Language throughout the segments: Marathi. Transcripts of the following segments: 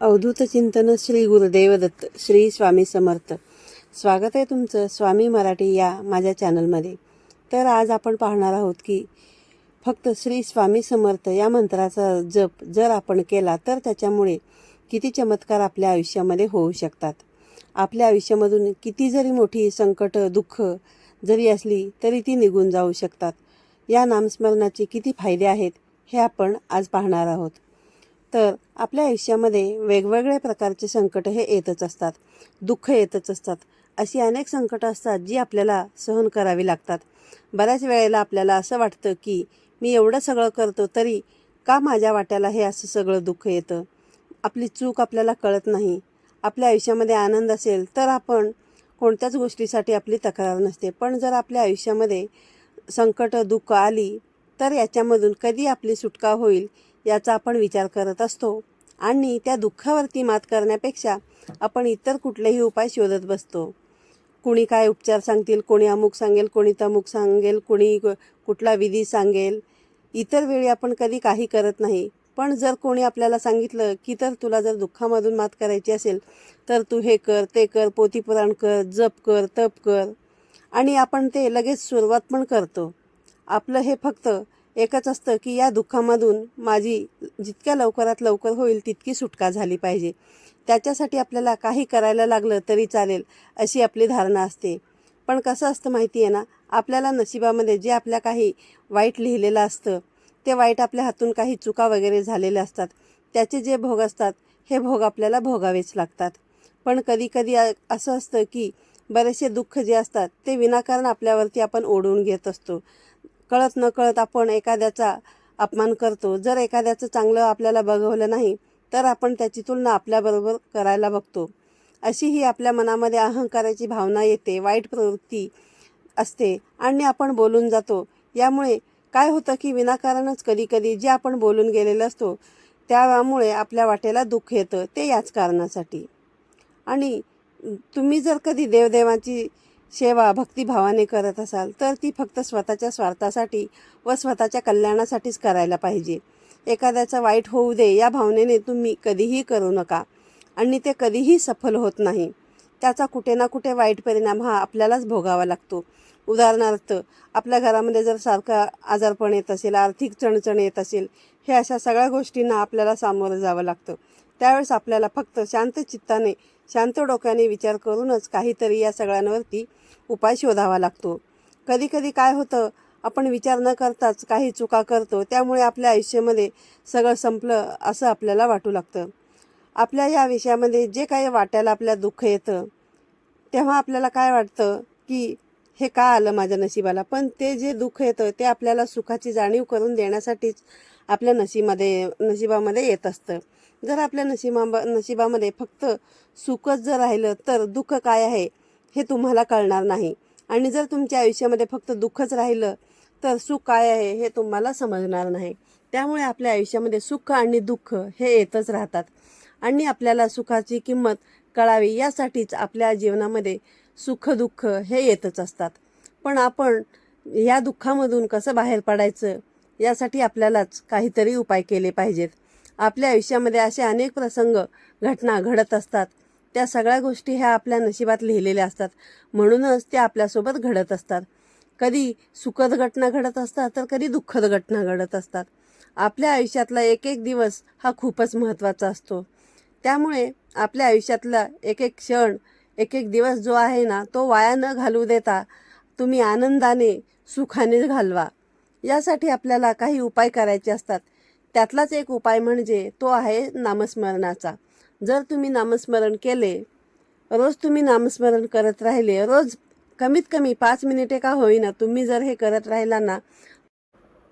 अवधूत चिंतन श्री गुरुदेव दत्त श्री स्वामी समर्थ. स्वागत आहे तुमचं स्वामी मराठी या माझ्या चॅनलमध्ये. तर आज आपण पाहणार आहोत की फक्त श्री स्वामी समर्थ या मंत्राचा जप जर आपण केला तर त्याच्यामुळे किती चमत्कार आपल्या आयुष्यामध्ये होऊ शकतात. आपल्या आयुष्यामधून किती जरी मोठी संकट दुःख जरी असली तरी ती निघून जाऊ शकतात. या नामस्मरणाचे किती फायदे आहेत हे आपण आज पाहणार आहोत. तर आपल्या आयुष्यामध्ये वेगवेगळ्या प्रकारचे संकट हे येतच असतात. दुःख येतच असतात. अशी अनेक संकटं असतात जी आपल्याला सहन करावी लागतात. बऱ्याच वेळेला आपल्याला असं वाटतं की मी एवढं सगळं करतो तरी का माझ्या वाट्याला हे असं सगळं दुःख येतं? आपली चूक आपल्याला कळत नाही. आपल्या आयुष्यामध्ये आनंद असेल तर आपण कोणत्याच गोष्टीसाठी आपली तक्रार नसते. पण जर आपल्या आयुष्यामध्ये संकट दुःख आली तर याच्यामधून कधी आपली सुटका होईल? याचा आपण विचार करत असतो. आणि त्या दुःखावरती मात करण्यापेक्षा आपण इतर कुठलेही उपाय शोधत बसतो. कुणी काय उपचार सांगतील कोणी अमुक सांगेल कोणी तमुक सांगेल कोणी क- कुठला विधी सांगेल. इतर वेळी आपण कधी काही करत नाही. पण जर कोणी आपल्याला सांगितलं की तर तुला जर दुःखामधून मात करायची असेल तर तू हे कर ते कर पोथीपुराण कर जप कर तप कर. आणि आपण ते लगेच सुरुवात पण करतो. आपलं हे फक्त एकच असतं की या दुःखामधून माझी जितक्या लवकरात लवकर होईल तितकी सुटका झाली पाहिजे. त्याच्यासाठी आपल्याला काही करायला लागलं तरी चालेल अशी आपली धारणा असते. पण कसं असतं माहिती आहे ना आपल्याला नशिबामध्ये जे आपल्या काही वाईट लिहिलेलं असतं ते वाईट आपल्या हातून काही चुका वगैरे झालेल्या असतात. त्याचे जे भोग असतात हे भोग आपल्याला भोगावेच लागतात. पण कधीकधी असं असतं की बरेचसे दुःख जे असतात ते विनाकारण आपल्यावरती आपण ओढून घेत असतो. कळत न कळत आपण एखाद्याचा अपमान करतो. जर एखाद्याचं चांगलं आपल्याला बघवलं नाही तर आपण त्याची तुलना आपल्याबरोबर करायला बघतो. अशी ही आपल्या मनामध्ये अहंकाराची भावना येते वाईट प्रवृत्ती असते आणि आपण बोलून जातो. यामुळे काय होतं की विनाकारणच कधीकधी जे आपण बोलून गेलेलं असतो त्यामुळे आपल्या वाटेला दुःख येतं. ते याच कारणासाठी. आणि तुम्ही जर कधी देवदेवाची सेवा भक्तिभावाने करत असाल तर ती फक्त स्वतःच्या स्वार्थासाठी व स्वतःच्या कल्याणासाठीच करायला पाहिजे. एखाद्याचं वाईट होऊ दे या भावनेने तुम्ही कधीही करू नका. आणि ते कधीही सफल होत नाही. त्याचा कुठे ना कुठे वाईट परिणाम हा आपल्यालाच भोगावा लागतो. उदाहरणार्थ आपल्या घरामध्ये जर सारखा आजारपण येत असेल आर्थिक चणचण येत असेल हे अशा सगळ्या गोष्टींना आपल्याला सामोरं जावं लागतं. त्यावेळेस आपल्याला फक्त शांत चित्ताने शांत डोक्याने विचार करूनच काहीतरी या सगळ्यांवरती उपाय शोधावा लागतो. कधी कधी काय होतं आपण विचार न करताच काही चुका करतो त्यामुळे आपल्या आयुष्यामध्ये सगळं संपलं असं आपल्याला वाटू लागतं. आपल्या या विषयामध्ये जे काही वाटायला आपल्या दुःख येतं तेव्हा आपल्याला काय वाटतं की हे का आलं माझ्या नशिबाला? पण ते जे दुःख येतं ते आपल्याला सुखाची जाणीव करून देण्यासाठीच आपल्या नशिबामध्ये नशिबामध्ये येत असतं. जर आपल्या नशिबा नशिबामध्ये फक्त सुखच जर राहिलं तर दुःख काय आहे हे तुम्हाला कळणार नाही. आणि जर तुमच्या आयुष्यामध्ये फक्त दुःखच राहिलं तर सुख काय आहे हे तुम्हाला समजणार नाही. त्यामुळे आपल्या आयुष्यामध्ये सुख आणि दुःख हे येतच राहतात. आणि आपल्याला सुखाची किंमत कळावी यासाठीच आपल्या जीवनामध्ये सुखदुःख हे येतच असतात. पण आपण या दुःखामधून कसं बाहेर पडायचं? यासाठी आपल्यालाच काहीतरी उपाय केले पाहिजेत. आपल्या आयुष्यामध्ये असे अनेक प्रसंग घटना घडत असतात. त्या सगळ्या गोष्टी ह्या आपल्या नशिबात लिहिलेल्या असतात. म्हणूनच त्या आपल्यासोबत घडत असतात. कधी सुखद घटना घडत असतात तर कधी दुःखद घटना घडत असतात. आपल्या आयुष्यातला एक एक दिवस हा खूपच महत्त्वाचा असतो. त्यामुळे आपल्या आयुष्यातला एक एक क्षण एक एक दिवस जो आहे ना तो वाया न घालू देता तुम्ही आनंदाने सुखाने घालवा. यासाठी आपल्याला काही उपाय करायचे असतात. त्यातलाच एक उपाय म्हणजे तो आहे नामस्मरणाचा. जर तुम्ही नामस्मरण केले रोज तुम्ही नामस्मरण करत राहिले रोज कमीत कमी पाच मिनिटे का होईना तुम्ही जर हे करत राहिला ना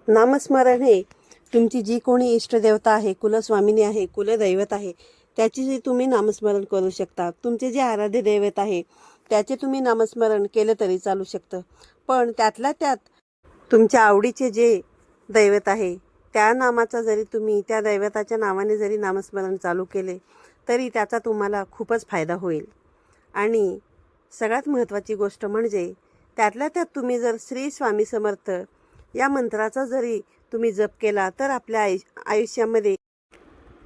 नामस्मरण हे तुमची जी कोणी इष्टदेवता आहे कुलस्वामिनी आहे कुलदैवत आहे त्याची जी तुम्ही नामस्मरण करू शकता. तुमचे जे आराध्य दैवत आहे त्याचे तुम्ही नामस्मरण केलं तरी चालू शकतं. पण त्यातल्या त्यात तुमच्या आवडीचे जे दैवत आहे त्या नामाचा जरी तुम्ही त्या दैवताच्या नावाने जरी नामस्मरण चालू केले तरी त्याचा तुम्हाला खूपच फायदा होईल. आणि सगळ्यात महत्त्वाची गोष्ट म्हणजे त्यातल्या त्यात तुम्ही जर श्री स्वामी समर्थ या मंत्राचा जरी तुम्ही जप केला तर आपल्या आयुष आयुष्यामध्ये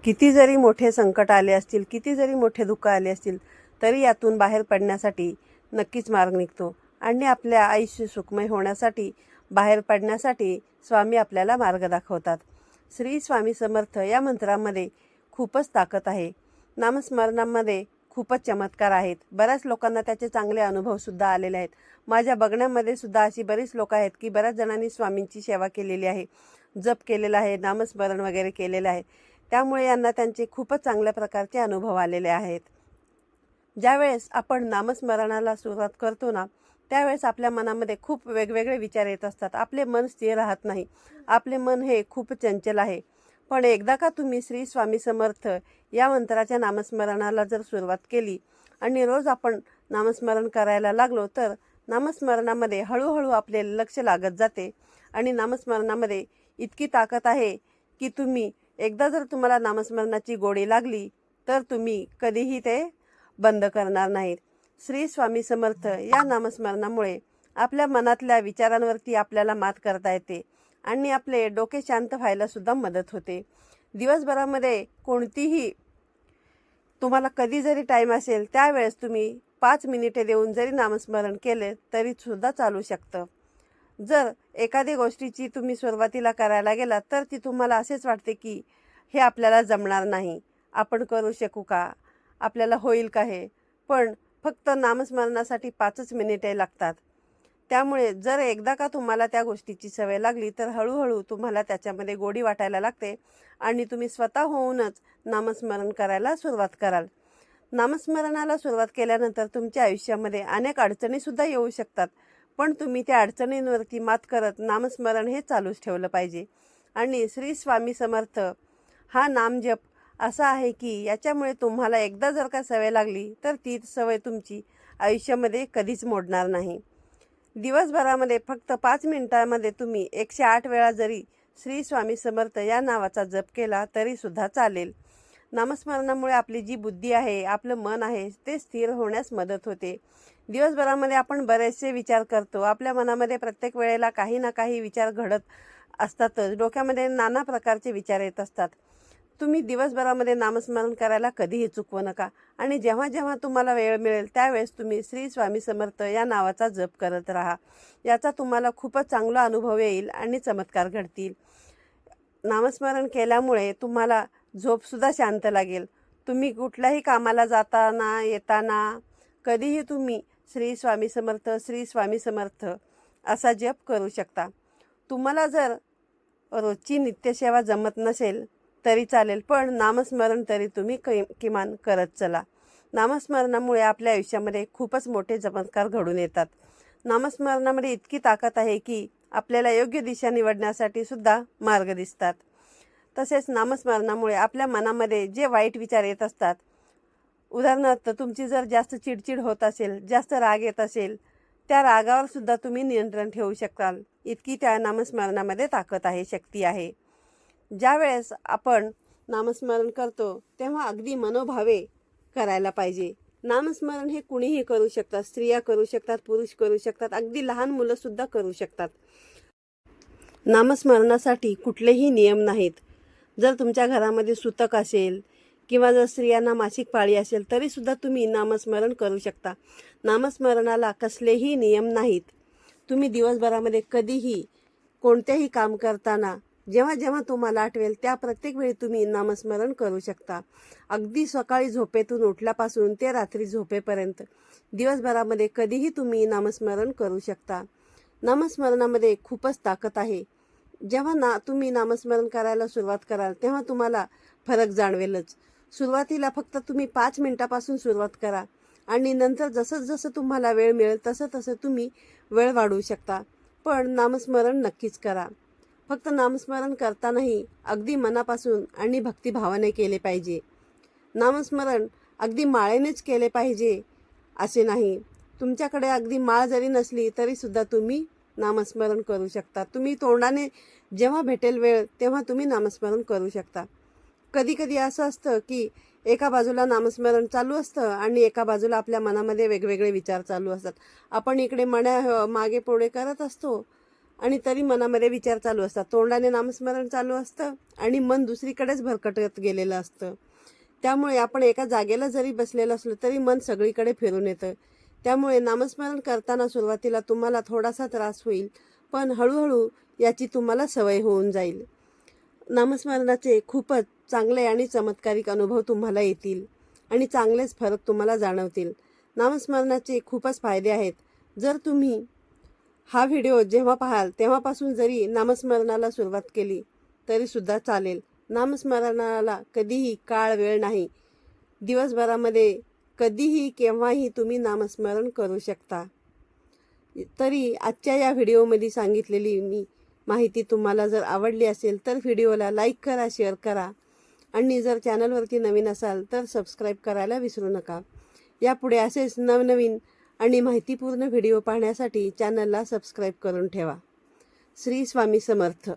किती जरी मोठे संकट आले असतील किती जरी मोठे दुःख आले असतील तरी यातून बाहेर पडण्यासाठी नक्कीच मार्ग निघतो. आणि आपल्या आयुष्य सुखमय होण्यासाठी बाहेर पडण्यासाठी स्वामी आपल्याला मार्ग दाखवतात. श्री स्वामी समर्थ या मंत्रामध्ये खूपच ताकद आहे. नामस्मरणामध्ये खूपच चमत्कार आहेत. बऱ्याच लोकांना त्याचे चांगले अनुभवसुद्धा आलेले आहेत. माझ्या बघण्यामध्ये सुद्धा अशी बरीच लोक आहेत की बऱ्याच जणांनी स्वामींची सेवा केलेली आहे. जप केलेला आहे नामस्मरण वगैरे केलेलं आहे. त्यामुळे यांना त्यांचे खूपच चांगल्या प्रकारचे अनुभव आलेले आहेत. ज्यावेळेस आपण नामस्मरणाला सुरुवात करतो ना त्यावेळेस आपल्या मनामध्ये खूप वेगवेगळे विचार येत असतात. आपले मन स्थिर राहत नाही. आपले मन हे खूप चंचल आहे. पण एकदा का तुम्ही श्री स्वामी समर्थ या मंत्राच्या नामस्मरणाला जर सुरुवात केली आणि रोज आपण नामस्मरण करायला लागलो तर नामस्मरणामध्ये हळूहळू आपले लक्ष लागत जाते. आणि नामस्मरणामध्ये इतकी ताकद आहे की तुम्ही एकदा जर तुम्हाला नामस्मरणाची गोडी लागली तर तुम्ही कधीही ते बंद करणार नाहीत. श्री स्वामी समर्थ या नामस्मरणामुळे आपल्या मनातल्या विचारांवरती आपल्याला मात करता येते आणि आपले डोके शांत व्हायला सुद्धा मदत होते. दिवसभरामध्ये कोणतीही तुम्हाला कधी जरी टाईम असेल त्यावेळेस तुम्ही पाच मिनिटे देऊन जरी नामस्मरण केले तरी सुद्धा चालू शकतं. जर एखादी गोष्टीची तुम्ही सुरुवातीला करायला गेलात तर ती तुम्हाला असेच वाटते की हे आपल्याला जमणार नाही. आपण करू शकू का? आपल्याला होईल का हे? पण फक्त नामस्मरणासाठी पाचच मिनिटे लागतात. त्यामुळे जर एकदा का तुम्हाला त्या गोष्टीची सवय लागली तर हळूहळू तुम्हाला त्याच्यामध्ये गोडी वाटायला लागते आणि तुम्ही स्वतः होऊनच नामस्मरण करायला सुरुवात कराल. नामस्मरणाला सुरुवात केल्यानंतर तुमच्या आयुष्यामध्ये अनेक अडचणीसुद्धा येऊ शकतात. पण तुम्ही त्या अडचणींवरती मात करत नामस्मरण हे चालूच ठेवलं पाहिजे. आणि श्री स्वामी समर्थ हा नामजप असा आहे की याच्यामुळे तुम्हाला एकदा जर का सवय लागली तर ती सवय तुमची आयुष्यामध्ये कधीच मोडणार नाही. दिवसभरामध्ये फक्त पाच मिनिटांमध्ये तुम्ही एकशे आठ वेळा जरी श्री स्वामी समर्थ या नावाचा जप केला तरीसुद्धा चालेल. नामस्मरणामुळे आपली जी बुद्धी आहे आपलं मन आहे ते स्थिर होण्यास मदत होते. दिवसभरामध्ये आपण बरेचसे विचार करतो. आपल्या मनामध्ये प्रत्येक वेळेला काही ना काही विचार घडत असतातच. डोक्यामध्ये नाना प्रकारचे विचार येत असतात. तुम्ही दिवसभरामध्ये नामस्मरण करायला कधीही चुकवू नका. आणि जेव्हा जेव्हा तुम्हाला वेळ मिळेल त्यावेळेस तुम्ही श्री स्वामी समर्थ या नावाचा जप करत राहा. याचा तुम्हाला खूपच चांगला अनुभव येईल आणि चमत्कार घडतील. नामस्मरण केल्यामुळे तुम्हाला झोपसुद्धा शांत लागेल. तुम्ही कुठल्याही कामाला जाताना येताना कधीही तुम्ही श्री स्वामी समर्थ श्री स्वामी समर्थ असा जप करू शकता. तुम्हाला जर रोजची नित्यसेवा जमत नसेल तरी चालेल पण नामस्मरण तरी तुम्ही कि किमान करत चला. नामस्मरणामुळे आपल्या आयुष्यामध्ये खूपच मोठे चमत्कार घडून येतात. नामस्मरणामध्ये इतकी ताकद आहे की आपल्याला योग्य दिशा निवडण्यासाठी सुद्धा मार्ग दिसतात. तसेच नामस्मरणामुळे आपल्या मनामध्ये जे वाईट विचार येत असतात उदाहरणार्थ तुमची जर जास्त चिडचिड होत असेल जास्त राग येत असेल त्या रागावर सुद्धा तुम्ही नियंत्रण ठेवू शकाल. इतकी त्या नामस्मरणामध्ये ताकद आहे शक्ती आहे. ज्या वेळेस आपण नामस्मरण करतो तेव्हा अगदी मनोभावे करायला पाहिजे. नामस्मरण हे कुणीही करू शकतात स्त्रिया करू शकतात पुरुष करू शकतात अगदी लहान मुलंसुद्धा करू शकतात. नामस्मरणासाठी कुठलेही नियम नाहीत. जर तुमच्या घरामध्ये सुतक असेल किंवा जर स्त्रियांना मासिक पाळी असेल तरीसुद्धा तुम्ही नामस्मरण करू शकता. नामस्मरणाला कसलेही नियम नाहीत. तुम्ही दिवसभरामध्ये कधीही कोणतेही काम करताना जेव्हा जेव्हा तुम्हाला आठवेल त्या प्रत्येक वेळी तुम्ही नामस्मरण करू शकता. अगदी सकाळी झोपेतून उठल्यापासून ते रात्री झोपेपर्यंत दिवसभरामध्ये कधीही तुम्ही नामस्मरण करू शकता. नामस्मरणामध्ये खूपच ताकद आहे. जेव्हा ना तुम्ही नामस्मरण करायला सुरुवात कराल तेव्हा तुम्हाला फरक जाणवेलच. सुरुवातीला फक्त तुम्ही पाच मिनिटापासून सुरुवात करा. आणि नंतर जसं जसं तुम्हाला वेळ मिळेल तसं तसं तुम्ही वेळ वाढवू शकता. पण नामस्मरण नक्कीच करा. फक्त नामस्मरण करतानाही अगदी मनापासून आणि भक्तिभावाने केले पाहिजे. नामस्मरण अगदी माळेनेच केले पाहिजे असे नाही. तुमच्याकडे अगदी माळ जरी नसली तरीसुद्धा तुम्ही नामस्मरण करू शकता. तुम्ही तोंडाने जेव्हा भेटेल वेळ तेव्हा तुम्ही नामस्मरण करू शकता. कधी कधी असं असतं की एका बाजूला नामस्मरण चालू असतं आणि एका बाजूला आपल्या मनामध्ये वेगवेगळे विचार चालू असतात. आपण इकडे मण्या मागे पुढे करत असतो आणि तरी मनामध्ये विचार चालू असतात. तोंडाने नामस्मरण चालू असतं आणि मन दुसरीकडेच भरकटत गेलेलं असतं. त्यामुळे आपण एका जागेला जरी बसलेलं असलो तरी मन सगळीकडे फिरून येतं. त्यामुळे नामस्मरण करताना सुरुवातीला तुम्हाला थोडासा त्रास होईल पण हळूहळू याची तुम्हाला सवय होऊन जाईल. नामस्मरणाचे खूपच चांगले आणि चमत्कारिक अनुभव तुम्हाला येतील आणि चांगलेच फरक तुम्हाला जाणवतील. नामस्मरणाचे खूपच फायदे आहेत. जर तुम्ही हा व्हिडिओ जेव्हा पाहाल तेव्हापासून जरी नामस्मरणाला सुरुवात केली तरीसुद्धा चालेल. नामस्मरणाला कधीही काळ वेळ नाही. दिवसभरामध्ये कधीही केव्हाही तुम्ही नामस्मरण करू शकता. तरी आजच्या या व्हिडिओमध्ये सांगितलेली मी माहिती तुम्हाला जर आवडली असेल तर व्हिडिओला लाईक करा शेअर करा. आणि जर चॅनलवरती नवीन असाल तर सबस्क्राईब करायला विसरू नका. यापुढे असेच नवनवीन आणि माहितीपूर्ण व्हिडिओ पाहण्यासाठी चॅनलला सबस्क्राईब करून ठेवा. श्री स्वामी समर्थ.